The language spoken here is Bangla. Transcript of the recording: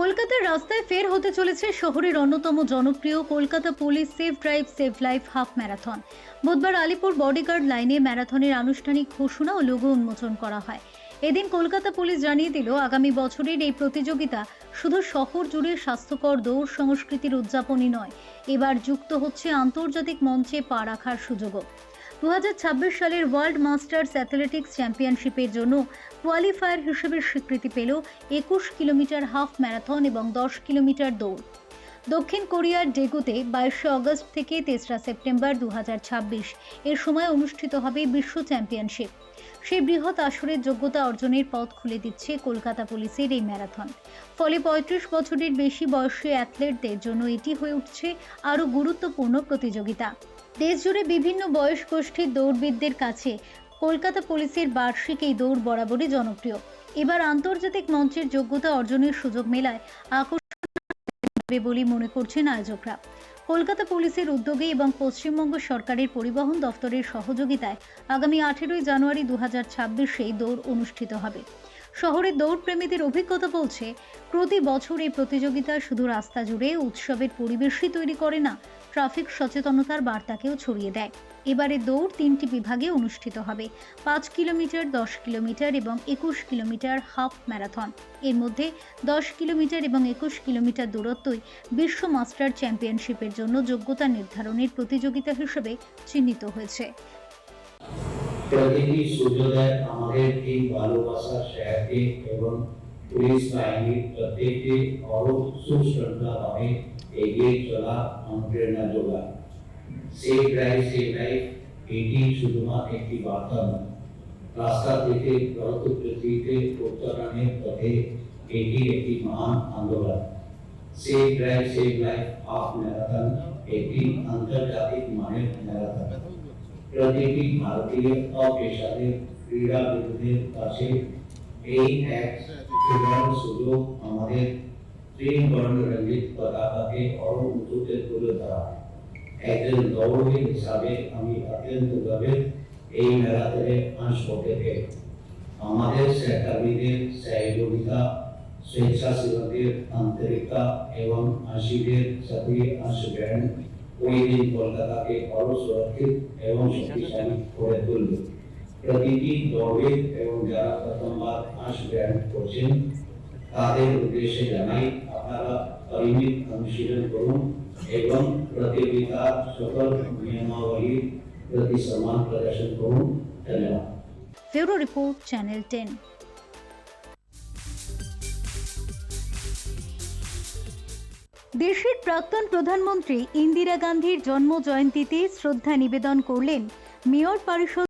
কলকাতার রাস্তায় ফের হতে চলেছে শহরের অন্যতম জনপ্রিয় Kolkata police safe drive save life half marathon. বুধবার আলিপুর বডিগার্ড লাইনে ম্যারাথনের আনুষ্ঠানিক ঘোষণা ও লোগো উন্মোচন করা হয়। এদিন কলকাতা পুলিশ জানিয়ে দিল, আগামী বছরের এই প্রতিযোগিতা শুধু শহর জুড়ে স্বাস্থ্যকর দৌড় সংস্কৃতির উদযাপনই নয়, এবার যুক্ত হচ্ছে আন্তর্জাতিক মঞ্চে পা রাখার সুযোগও। দু হাজার ছাব্বিশ সালের ওয়ার্ল্ড মাস্টার্স অ্যাথলেটিক্স চ্যাম্পিয়নশিপের জন্য কোয়ালিফায়ার হিসেবে স্বীকৃতি পেল একুশ কিলোমিটার হাফ ম্যারাথন এবং দশ কিলোমিটার দৌড়। দক্ষিণ কোরিয়ার ডেগুতে বাইশে অগস্ট থেকে তেসরা সেপ্টেম্বর দু হাজার ছাব্বিশ এর সময় অনুষ্ঠিত হবে বিশ্ব চ্যাম্পিয়নশিপ। সেই বৃহৎ আসরের যোগ্যতা অর্জনের পথ খুলে দিচ্ছে কলকাতা পুলিশের এই ম্যারাথন। ফলে পঁয়ত্রিশ বছরের বেশি বয়সী অ্যাথলেটদের জন্য এটি হয়ে উঠছে আরও গুরুত্বপূর্ণ প্রতিযোগিতা। দেশজুড়ে বিভিন্ন বয়স গোষ্ঠীর দৌড়বিদদের কাছে কলকাতা পুলিশের বার্ষিক এই দৌড় বরাবরই জনপ্রিয়। এবার আন্তর্জাতিক মঞ্চের যোগ্যতা অর্জনের সুযোগ মেলায় আকর্ষণ বলে মনে করছেন আয়োজকরা। কলকাতা পুলিশের উদ্যোগে এবং পশ্চিমবঙ্গ সরকারের পরিবহন দফতরের সহযোগিতায় আগামী আঠেরোই জানুয়ারি দু হাজার ছাব্বিশে দৌড় অনুষ্ঠিত হবে। শহরের দৌড়প্রেমীদের অভিজ্ঞতা বলছে প্রতি বছর এই প্রতিযোগিতা শুধু রাস্তা জুড়ে উৎসবের পরিবেশই তৈরি করে না, ট্রাফিক সচেতনতার বার্তাকেও ছড়িয়ে দেয়। এবারে দৌড় তিনটি বিভাগে অনুষ্ঠিত হবে, পাঁচ কিলোমিটার, দশ কিলোমিটার এবং একুশ কিলোমিটার হাফ ম্যারাথন। এর মধ্যে দশ কিলোমিটার এবং একুশ কিলোমিটার দূরত্বই বিশ্ব মাস্টার চ্যাম্পিয়নশিপের জন্য যোগ্যতা নির্ধারণের প্রতিযোগিতা হিসেবে চিহ্নিত হয়েছে। প্রতিটি সূর্যোদয় আমাদের এই ভালোবাসার শেয়ারকে এবং পুলিশ বাহিনীর প্রত্যেকটি আরও সুশৃঙ্খলভাবে এগিয়ে চলা অনুপ্রেরণা যোগায় সেফ ড্রাইভ সেভ লাইফ এটি শুধুমাত্র একটি বার্তা নয় রাস্তা থেকে ব্রত পৃথিবীতে উত্তরণের পথে এটি একটি মহান আন্দোলন safe drive save life half marathon একটি আন্তর্জাতিক মানের ম্যারাথন প্রতিটি ভারতীয় অপেশাদের ক্রীড়াবিদদের কাছে এই এক সুবর্ণ সুযোগ আমাদের ত্রিম বর্ণরঞ্জিত পতাকাকে আরও উঁচুতে তুলে ধরা একজন দৌড়বিদ হিসাবে আমি অত্যন্ত গর্বিত এই মেলাতে অংশ হতে পেরে। আমাদের সহকর্মীদের সহযোগিতা স্বেচ্ছাসেবকদের আন্তরিকতা এবং আশিদের সক্রিয় অংশগ্রহণ ওই দিন কলকাতাকে আরও সুরক্ষিত এবং শক্তিশালী করে তুলবে। প্রতিটি দৌড়বিদ এবং যারা প্রথমবার অংশগ্রহণ করছেন তাদের উদ্দেশ্যে জানাই আপনারা পরিমিত অনুশীলন করুন এবং প্রতিযোগিতার সকল নিয়মাবলীর প্রতি সম্মান প্রদর্শন করুন। ধন্যবাদ। ফেরো রিপোর্ট চ্যানেল টেন। দেশের প্রাক্তন প্রধানমন্ত্রী ইন্দিরা গান্ধীর জন্ম জয়ন্তীতে শ্রদ্ধা নিবেদন করলেন মেয়র পরিষদ